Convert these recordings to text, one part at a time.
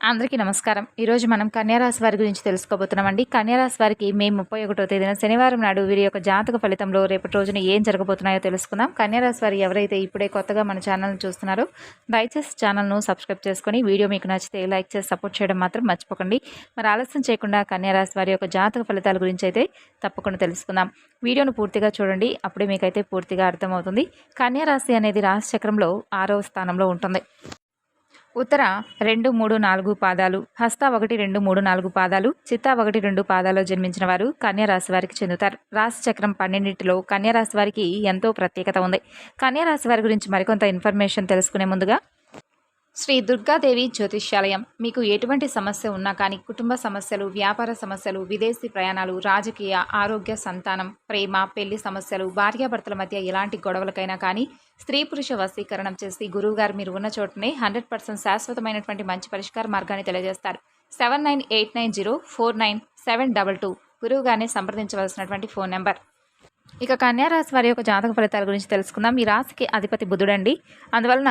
అందరికీ నమస్కారం. ఈరోజు మనం కన్యారాశి వారి గురించి తెలుసుకోబోతున్నామండి. కన్యారాశి వారికి మే ముప్పై ఒకటో తేదీన శనివారం నాడు వీరి యొక్క జాతక ఫలితంలో రేపటి రోజున ఏం జరగబోతున్నాయో తెలుసుకుందాం. కన్యారాశి వారు ఎవరైతే ఇప్పుడే కొత్తగా మన ఛానల్ని చూస్తున్నారో దయచేసి ఛానల్ను సబ్స్క్రైబ్ చేసుకొని వీడియో మీకు నచ్చితే లైక్ చేసి సపోర్ట్ చేయడం మాత్రం మర్చిపోకండి. మరి ఆలస్యం చేయకుండా కన్యారాశి వారి యొక్క జాతక ఫలితాల గురించి అయితే తప్పకుండా తెలుసుకుందాం. వీడియోను పూర్తిగా చూడండి. అప్పుడే మీకైతే పూర్తిగా అర్థమవుతుంది. కన్యారాశి అనేది రాశి చక్రంలో ఆరవ స్థానంలో ఉంటుంది. ఉత్తర రెండు మూడు నాలుగు పాదాలు హస్త ఒకటి రెండు మూడు నాలుగు పాదాలు చిత్త ఒకటి రెండు పాదాలు జన్మించిన వారు కన్యారాశి వారికి చెందుతారు. రాశి చక్రం పన్నెండింటిలో కన్యారాశి వారికి ఎంతో ప్రత్యేకత ఉంది. కన్యారాశి వారి గురించి మరికొంత ఇన్ఫర్మేషన్ తెలుసుకునే ముందుగా శ్రీ దుర్గాదేవి జ్యోతిష్యాలయం. మీకు ఎటువంటి సమస్య ఉన్నా కానీ కుటుంబ సమస్యలు వ్యాపార సమస్యలు విదేశీ ప్రయాణాలు రాజకీయ ఆరోగ్య సంతానం ప్రేమ పెళ్ళి సమస్యలు భార్యాభర్తల మధ్య ఎలాంటి గొడవలకైనా కానీ స్త్రీ పురుష వశీకరణం చేసి గురువుగారు మీరు ఉన్న చోటనే హండ్రెడ్ పర్సెంట్ శాశ్వతమైనటువంటి మంచి పరిష్కార మార్గాన్ని తెలియజేస్తారు. Seven nine eight nine zero four nine seven double two గురువుగారిని సంప్రదించవలసినటువంటి ఫోన్ నెంబర్. ఇక కన్యారాశి వారి యొక్క జాతక ఫలితాల గురించి తెలుసుకుందాం. ఈ రాశికి అధిపతి బుధుడండి. అందువలన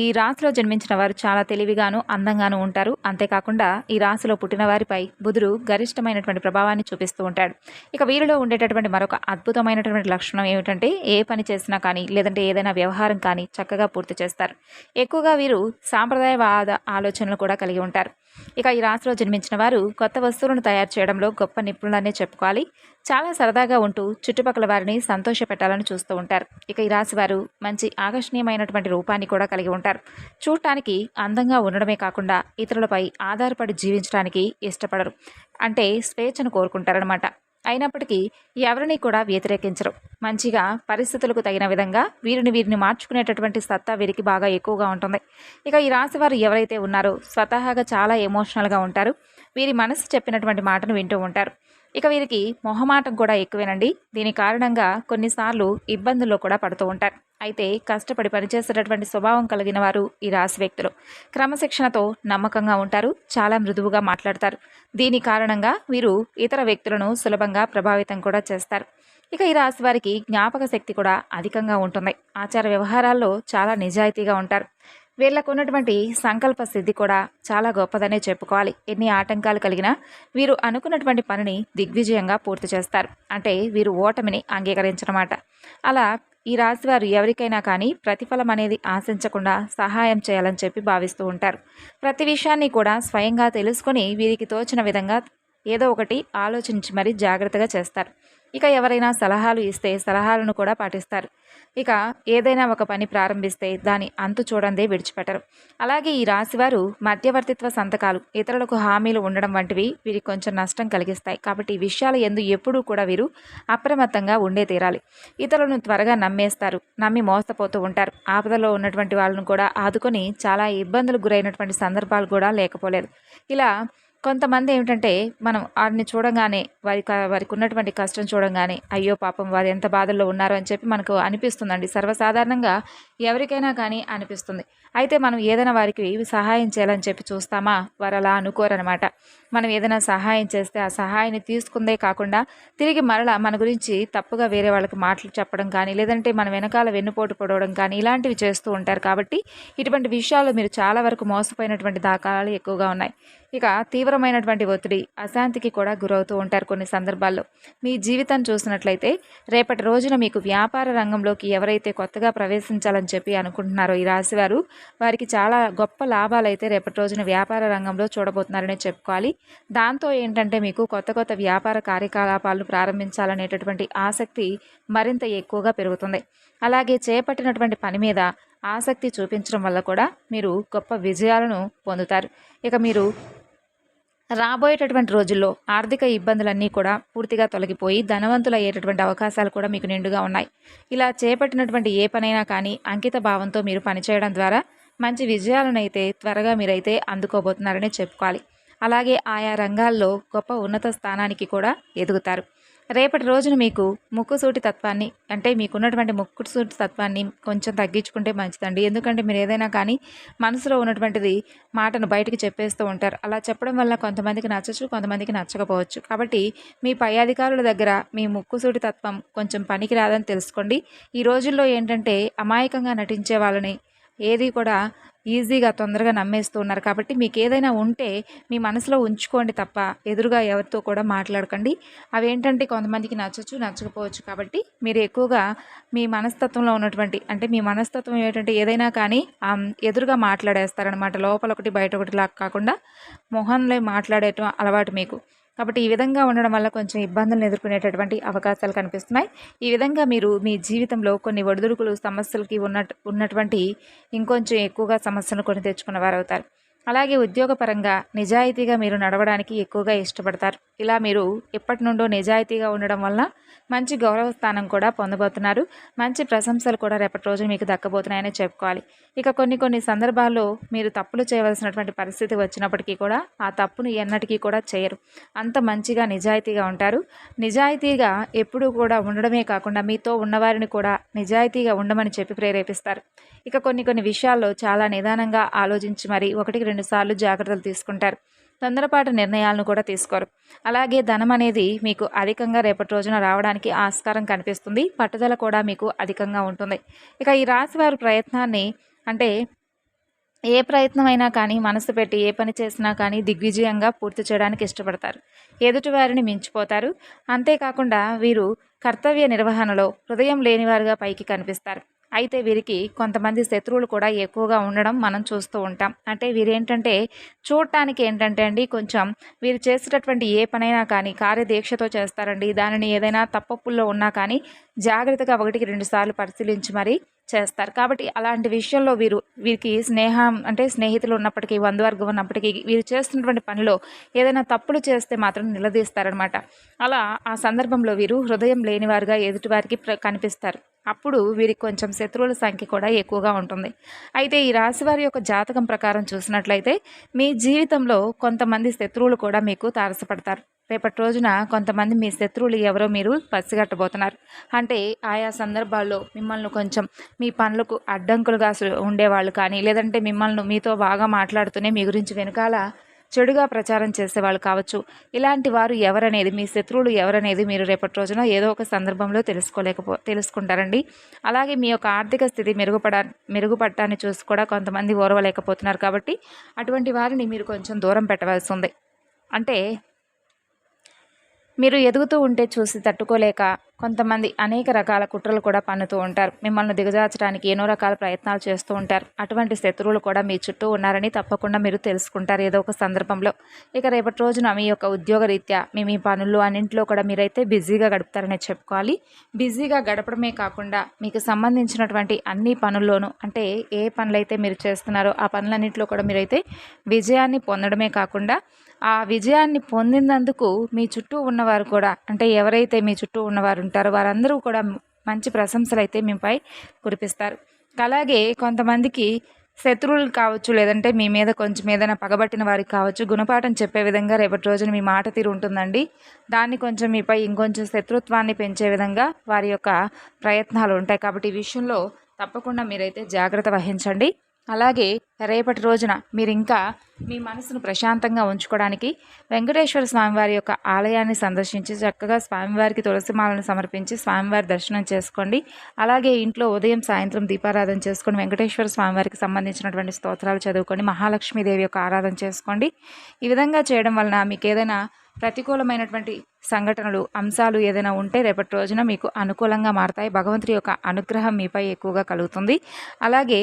ఈ రాశిలో జన్మించిన వారు చాలా తెలివిగాను అందంగాను ఉంటారు. అంతేకాకుండా ఈ రాశిలో పుట్టిన వారిపై బుధుడు గరిష్టమైనటువంటి ప్రభావాన్ని చూపిస్తూ ఉంటాడు. ఇక వీరిలో ఉండేటటువంటి మరొక అద్భుతమైనటువంటి లక్షణం ఏమిటంటే ఏ పని చేసినా కానీ లేదంటే ఏదైనా వ్యవహారం కానీ చక్కగా పూర్తి చేస్తారు. ఎక్కువగా వీరు సాంప్రదాయవాద ఆలోచనలు కూడా కలిగి ఉంటారు. ఇక ఈ రాశిలో జన్మించిన వారు కొత్త వస్తువులను తయారు చేయడంలో గొప్ప నిపుణులనే చెప్పుకోవాలి. చాలా సరదాగా ఉంటూ చుట్టుపక్కల వారిని సంతోష పెట్టాలని చూస్తూ ఉంటారు. ఇక ఈ రాశి వారు మంచి ఆకర్షణీయమైనటువంటి రూపాన్ని కూడా కలిగి ఉంటారు. చూడటానికి అందంగా ఉండడమే కాకుండా ఇతరులపై ఆధారపడి జీవించడానికి ఇష్టపడరు. అంటే స్వేచ్ఛను కోరుకుంటారనమాట అయినప్పటికీ ఎవరిని కూడా వ్యతిరేకించరు. మంచిగా పరిస్థితులకు తగిన విధంగా వీరిని వీరిని మార్చుకునేటటువంటి సత్తా వీరికి బాగా ఎక్కువగా ఉంటుంది. ఇక ఈ రాశి వారు ఎవరైతే ఉన్నారో స్వతహాగా చాలా ఎమోషనల్గా ఉంటారు. వీరి మనసు చెప్పినటువంటి మాటను వింటూ ఉంటారు. ఇక వీరికి మొహమాటం కూడా ఎక్కువేనండి. దీని కారణంగా కొన్నిసార్లు ఇబ్బందుల్లో కూడా పడుతూ ఉంటారు. అయితే కష్టపడి పనిచేసేటటువంటి స్వభావం కలిగిన వారు ఈ రాశి వ్యక్తులు. క్రమశిక్షణతో నమ్మకంగా ఉంటారు చాలా మృదువుగా మాట్లాడతారు. దీని కారణంగా వీరు ఇతర వ్యక్తులను సులభంగా ప్రభావితం కూడా చేస్తారు. ఇక ఈ రాశి వారికి జ్ఞాపక శక్తి కూడా అధికంగా ఉంటుంది. ఆచార వ్యవహారాల్లో చాలా నిజాయితీగా ఉంటారు. వీళ్ళకు ఉన్నటువంటి సంకల్ప సిద్ధి కూడా చాలా గొప్పదనే చెప్పుకోవాలి. ఎన్ని ఆటంకాలు కలిగినా వీరు అనుకున్నటువంటి పనిని దిగ్విజయంగా పూర్తి చేస్తారు. అంటే వీరు ఓటమిని అంగీకరించనమాట. అలా ఈ రాశివారు ఎవరికైనా కానీ ప్రతిఫలం అనేది ఆశించకుండా సహాయం చేయాలని చెప్పి భావిస్తూ ఉంటారు. ప్రతి విషయాన్ని కూడా స్వయంగా తెలుసుకొని వీరికి తోచిన విధంగా ఏదో ఒకటి ఆలోచించి మరీ జాగ్రత్తగా చేస్తారు. ఇక ఎవరైనా సలహాలు ఇస్తే సలహాలను కూడా పాటిస్తారు. ఇక ఏదైనా ఒక పని ప్రారంభిస్తే దాని అంతు చూడందే విడిచిపెట్టరు. అలాగే ఈ రాశివారు మధ్యవర్తిత్వ సంతకాలు ఇతరులకు హామీలు ఉండడం వంటివి వీరికి కొంచెం నష్టం కలిగిస్తాయి. కాబట్టి ఈ విషయాలు ఎందు ఎప్పుడూ కూడా వీరు అప్రమత్తంగా ఉండే తీరాలి. ఇతరులను త్వరగా నమ్మేస్తారు నమ్మి మోసపోతూ ఉంటారు. ఆపదలో ఉన్నటువంటి వాళ్ళను కూడా ఆదుకొని చాలా ఇబ్బందులకు గురైనటువంటి సందర్భాలు కూడా లేకపోలేదు. ఇలా కొంతమంది ఏమిటంటే మనం వారిని చూడంగానే వారి వారికి ఉన్నటువంటి కష్టం చూడంగానే అయ్యో పాపం వారు ఎంత బాధల్లో ఉన్నారో అని చెప్పి మనకు అనిపిస్తుందండి. సర్వసాధారణంగా ఎవరికైనా కానీ అనిపిస్తుంది. అయితే మనం ఏదైనా వారికి సహాయం చేయాలని చెప్పి చూస్తామా? వారు అలా అనుకోరనమాట మనం ఏదైనా సహాయం చేస్తే ఆ సహాయాన్ని తీసుకుందే కాకుండా తిరిగి మరలా మన గురించి తప్పుగా వేరే వాళ్ళకి మాటలు చెప్పడం కానీ లేదంటే మన వెనకాల వెన్నుపోటు పడవడం కానీ ఇలాంటివి చేస్తూ ఉంటారు కాబట్టి ఇటువంటి విషయాలు మీరు చాలా వరకు మోసపోయినటువంటి దాఖలాలు ఎక్కువగా ఉన్నాయి. ఇక తీవ్రమైనటువంటి ఒత్తిడి అశాంతికి కూడా గురవుతూ ఉంటారు కొన్ని సందర్భాల్లో. మీ జీవితం చూసినట్లయితే రేపటి రోజున మీకు వ్యాపార రంగంలోకి ఎవరైతే కొత్తగా ప్రవేశించాలని చెప్పి అనుకుంటున్నారో ఈ రాశివారు వారికి చాలా గొప్ప లాభాలు అయితే రేపటి రోజున వ్యాపార రంగంలో చూడబోతున్నారనే చెప్పుకోవాలి. దాంతో ఏంటంటే మీకు కొత్త కొత్త వ్యాపార కార్యకలాపాలను ప్రారంభించాలనేటటువంటి ఆసక్తి మరింత ఎక్కువగా పెరుగుతుంది. అలాగే చేపట్టినటువంటి పని మీద ఆసక్తి చూపించడం వల్ల కూడా మీరు గొప్ప విజయాలను పొందుతారు. ఇక మీరు రాబోయేటటువంటి రోజుల్లో ఆర్థిక ఇబ్బందులన్నీ కూడా పూర్తిగా తొలగిపోయి ధనవంతులు అయ్యేటటువంటి అవకాశాలు కూడా మీకు నిండుగా ఉన్నాయి. ఇలా చేపట్టినటువంటి ఏ పనైనా కానీ అంకిత భావంతో మీరు పనిచేయడం ద్వారా మంచి విజయాలను అయితే త్వరగా మీరైతే అందుకోబోతున్నారని చెప్పుకోవాలి. అలాగే ఆయా రంగాల్లో గొప్ప ఉన్నత స్థానానికి కూడా ఎదుగుతారు. రేపటి రోజున మీకు ముక్కుసూటి తత్వాన్ని అంటే మీకున్నటువంటి ముక్కుసూటి తత్వాన్ని కొంచెం తగ్గించుకుంటే మంచిదండి. ఎందుకంటే మీరు ఏదైనా కానీ మనసులో ఉన్నటువంటిది మాటను బయటకు చెప్పేస్తూ ఉంటారు. అలా చెప్పడం వల్ల కొంతమందికి నచ్చచ్చు కొంతమందికి నచ్చకపోవచ్చు. కాబట్టి మీ పై అధికారుల దగ్గర మీ ముక్కుసూటి తత్వం కొంచెం పనికి రాదని తెలుసుకోండి. ఈ రోజుల్లో ఏంటంటే అమాయకంగా నటించే వాళ్ళని ఏది కూడా ఈజీగా తొందరగా నమ్మేస్తూ ఉన్నారు. కాబట్టి మీకు ఏదైనా ఉంటే మీ మనసులో ఉంచుకోండి తప్ప ఎదురుగా ఎవరితో కూడా మాట్లాడకండి. అవి ఏంటంటే కొంతమందికి నచ్చచ్చు నచ్చకపోవచ్చు. కాబట్టి మీరు ఎక్కువగా మీ మనస్తత్వంలో ఉన్నటువంటి అంటే మీ మనస్తత్వం ఏంటంటే ఏదైనా కానీ ఎదురుగా మాట్లాడేస్తారనమాట లోపల ఒకటి బయట ఒకటి లాగా కాకుండా మొహంలో మాట్లాడేయటం అలవాటు మీకు. కాబట్టి ఈ విధంగా ఉండడం వల్ల కొంచెం ఇబ్బందులను ఎదుర్కొనేటటువంటి అవకాశాలు కనిపిస్తున్నాయి. ఈ విధంగా మీరు మీ జీవితంలో కొన్ని ఒడిదుడుకులు సమస్యలకి ఉన్న ఉన్నటువంటి ఇంకొంచెం ఎక్కువగా సమస్యలను కొని తెచ్చుకున్న వారు అవుతారు అలాగే ఉద్యోగపరంగా నిజాయితీగా మీరు నడవడానికి ఎక్కువగా ఇష్టపడతారు. ఇలా మీరు ఎప్పటి నుండో నిజాయితీగా ఉండడం వల్ల మంచి గౌరవ స్థానం కూడా పొందబోతున్నారు. మంచి ప్రశంసలు కూడా రేపటి రోజు మీకు దక్కబోతున్నాయని చెప్పుకోవాలి. ఇక కొన్ని కొన్ని సందర్భాల్లో మీరు తప్పులు చేయవలసినటువంటి పరిస్థితి వచ్చినప్పటికీ కూడా ఆ తప్పును ఎన్నటికీ కూడా చేయరు. అంత మంచిగా నిజాయితీగా ఉంటారు. నిజాయితీగా ఎప్పుడూ కూడా ఉండడమే కాకుండా మీతో ఉన్నవారిని కూడా నిజాయితీగా ఉండమని చెప్పి ప్రేరేపిస్తారు. ఇక కొన్ని కొన్ని విషయాల్లో చాలా నిదానంగా ఆలోచించి మరి ఒకటికి రెండుసార్లు జాగ్రత్తలు తీసుకుంటారు. తొందరపాటు నిర్ణయాలను కూడా తీసుకోరు. అలాగే ధనం అనేది మీకు అధికంగా రేపటి రోజున రావడానికి ఆస్కారం కనిపిస్తుంది. పట్టుదల కూడా మీకు అధికంగా ఉంటుంది. ఇక ఈ రాశి వారి ప్రయత్నాన్ని అంటే ఏ ప్రయత్నమైనా కానీ మనసు పెట్టి ఏ పని చేసినా కానీ దిగ్విజయంగా పూర్తి చేయడానికి ఇష్టపడతారు. ఎదుటివారిని మించిపోతారు. అంతేకాకుండా వీరు కర్తవ్య నిర్వహణలో హృదయం లేనివారుగా పైకి కనిపిస్తారు. అయితే వీరికి కొంతమంది శత్రువులు కూడా ఎక్కువగా ఉండడం మనం చూస్తూ ఉంటాం. అంటే వీరేంటంటే చూడటానికి ఏంటంటే అండి కొంచెం వీరు చేసేటటువంటి ఏ పనైనా కానీ కార్యదీక్షతో చేస్తారండి. దానిని ఏదైనా తప్పప్పుల్లో ఉన్నా కానీ జాగ్రత్తగా ఒకటికి రెండు సార్లు పరిశీలించి మరి చేస్తారు. కాబట్టి అలాంటి విషయంలో వీరు వీరికి స్నేహం అంటే స్నేహితులు ఉన్నప్పటికీ బంధువర్గం ఉన్నప్పటికీ వీరు చేస్తున్నటువంటి పనిలో ఏదైనా తప్పులు చేస్తే మాత్రం నిలదీస్తారనమాట అలా ఆ సందర్భంలో వీరు హృదయం లేనివారుగా ఎదుటివారికి ప్ర కనిపిస్తారు. అప్పుడు వీరికి కొంచెం శత్రువుల సంఖ్య కూడా ఎక్కువగా ఉంటుంది. అయితే ఈ రాశి వారి యొక్క జాతకం ప్రకారం చూసినట్లయితే మీ జీవితంలో కొంతమంది శత్రువులు కూడా మీకు తారసపడతారు. రేపటి రోజున కొంతమంది మీ శత్రువులు ఎవరో మీరు పసిగట్టబోతున్నారు. అంటే ఆయా సందర్భాల్లో మిమ్మల్ని కొంచెం మీ పనులకు అడ్డంకులుగా ఉండేవాళ్ళు కానీ లేదంటే మిమ్మల్ని మీతో బాగా మాట్లాడుతూనే మీ గురించి వెనకాల చెడుగా ప్రచారం చేసేవాళ్ళు కావచ్చు. ఇలాంటి వారు ఎవరనేది మీ శత్రువులు ఎవరనేది మీరు రేపటి రోజున ఏదో ఒక సందర్భంలో తెలుసుకోలేకపో తెలుసుకుంటారండి. అలాగే మీ యొక్క ఆర్థిక స్థితి మెరుగుపడ మెరుగుపడటాన్ని చూసి కూడా కొంతమంది ఓర్వలేకపోతున్నారు కాబట్టి అటువంటి వారిని మీరు కొంచెం దూరం పెట్టవలసి ఉంది. అంటే మీరు ఎదుగుతూ ఉంటే చూసి తట్టుకోలేక కొంతమంది అనేక రకాల కుట్రలు కూడా పన్నుతూ ఉంటారు. మిమ్మల్ని దిగజార్చడానికి ఎన్నో రకాల ప్రయత్నాలు చేస్తూ ఉంటారు. అటువంటి శత్రువులు కూడా మీ చుట్టూ ఉన్నారని తప్పకుండా మీరు తెలుసుకుంటారు. ఏదో ఒక సందర్భంలో ఇక రేపటి రోజున మీ యొక్క ఉద్యోగ రీత్యా మీ మీ పనులు అన్నింటిలో కూడా మీరైతే బిజీగా గడుపుతారని చెప్పుకోవాలి. బిజీగా గడపడమే కాకుండా మీకు సంబంధించినటువంటి అన్ని పనుల్లోనూ అంటే ఏ పనులైతే మీరు చేస్తున్నారో ఆ పనులన్నింటిలో కూడా మీరైతే విజయాన్ని పొందడమే కాకుండా ఆ విజయాన్ని పొందినందుకు మీ చుట్టూ ఉన్నవారు కూడా అంటే ఎవరైతే మీ చుట్టూ ఉన్నవారు ఉంటారో వారందరూ కూడా మంచి ప్రశంసలు అయితే మీపై కురిపిస్తారు. అలాగే కొంతమందికి శత్రువులు కావచ్చు లేదంటే మీ మీద కొంచెం ఏదైనా పగబట్టిన వారికి కావచ్చు గుణపాఠం చెప్పే విధంగా రేపటి రోజున మీ మాట తీరు ఉంటుందండి. దాన్ని కొంచెం మీపై ఇంకొంచెం శత్రుత్వాన్ని పెంచే విధంగా వారి యొక్క ప్రయత్నాలు ఉంటాయి. కాబట్టి ఈ విషయంలో తప్పకుండా మీరైతే జాగ్రత్త వహించండి. అలాగే రేపటి రోజున మీరు ఇంకా మీ మనసును ప్రశాంతంగా ఉంచుకోవడానికి వెంకటేశ్వర స్వామివారి యొక్క ఆలయాన్ని సందర్శించి చక్కగా స్వామివారికి తులసిమాలను సమర్పించి స్వామివారి దర్శనం చేసుకోండి. అలాగే ఇంట్లో ఉదయం సాయంత్రం దీపారాధన చేసుకొని వెంకటేశ్వర స్వామివారికి సంబంధించినటువంటి స్తోత్రాలు చదువుకొని మహాలక్ష్మీదేవి యొక్క ఆరాధన చేసుకోండి. ఈ విధంగా చేయడం వలన మీకు ఏదైనా ప్రతికూలమైనటువంటి సంఘటనలు అంశాలు ఏదైనా ఉంటే రేపటి రోజున మీకు అనుకూలంగా మారతాయి. భగవంతుడి యొక్క అనుగ్రహం మీపై ఎక్కువగా కలుగుతుంది. అలాగే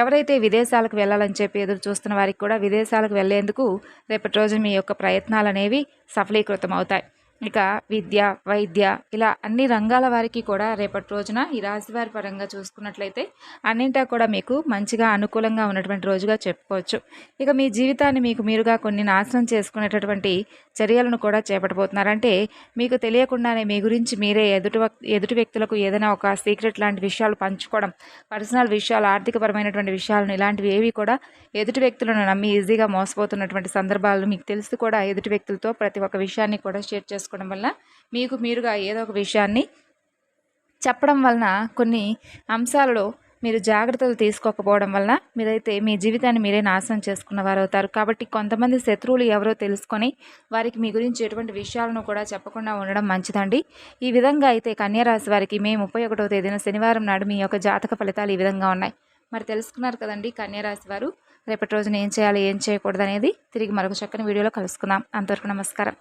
ఎవరైతే విదేశాలకు వెళ్ళాలని చెప్పి ఎదురు చూస్తున్న వారికి కూడా విదేశాలకు వెళ్ళేందుకు రేపటి రోజున మీ యొక్క ప్రయత్నాలు అనేవి సఫలీకృతం అవుతాయి ఇక విద్య వైద్య ఇలా అన్ని రంగాల వారికి కూడా రేపటి రోజున ఈ రాశివారి పరంగా చూసుకున్నట్లయితే అన్నింటా కూడా మీకు మంచిగా అనుకూలంగా ఉన్నటువంటి రోజుగా చెప్పుకోవచ్చు. ఇక మీ జీవితాన్ని మీకు మీరుగా కొన్ని నాశనం చేసుకునేటటువంటి చర్యలను కూడా చేపట్టబోతున్నారు. అంటే మీకు తెలియకుండానే మీ గురించి మీరే ఎదుటి వక్- ఎదుటి వ్యక్తులకు ఏదైనా ఒక సీక్రెట్ లాంటి విషయాలు పంచుకోవడం పర్సనల్ విషయాలు ఆర్థికపరమైనటువంటి విషయాలను ఇలాంటివి ఏవి కూడా ఎదుటి వ్యక్తులను నమ్మి ఈజీగా మోసపోతున్నటువంటి సందర్భాలు మీకు తెలుసు కూడా. ఎదుటి వ్యక్తులతో ప్రతి ఒక్క విషయాన్ని కూడా షేర్ చేసుకోవడం వల్ల మీకు మీరుగా ఏదో ఒక విషయాన్ని చెప్పడం వలన కొన్ని అంశాలలో మీరు జాగ్రత్తలు తీసుకోకపోవడం వల్ల మీరైతే మీ జీవితాన్ని మీరే నాశనం చేసుకున్న వారు అవుతారు. కాబట్టి కొంతమంది శత్రువులు ఎవరో తెలుసుకొని వారికి మీ గురించి ఎటువంటి విషయాలను కూడా చెప్పకుండా ఉండడం మంచిదండి. ఈ విధంగా అయితే కన్యారాశి వారికి మే ముప్పై ఒకటో తేదీన శనివారం నాడు మీ యొక్క జాతక ఫలితాలు ఈ విధంగా ఉన్నాయి. మరి తెలుసుకున్నారు కదండి కన్యారాశి వారు రేపటి రోజున ఏం చేయాలి ఏం చేయకూడదు అనేది. తిరిగి మరొక చక్కని వీడియోలో కలుసుకుందాం. అంతవరకు నమస్కారం.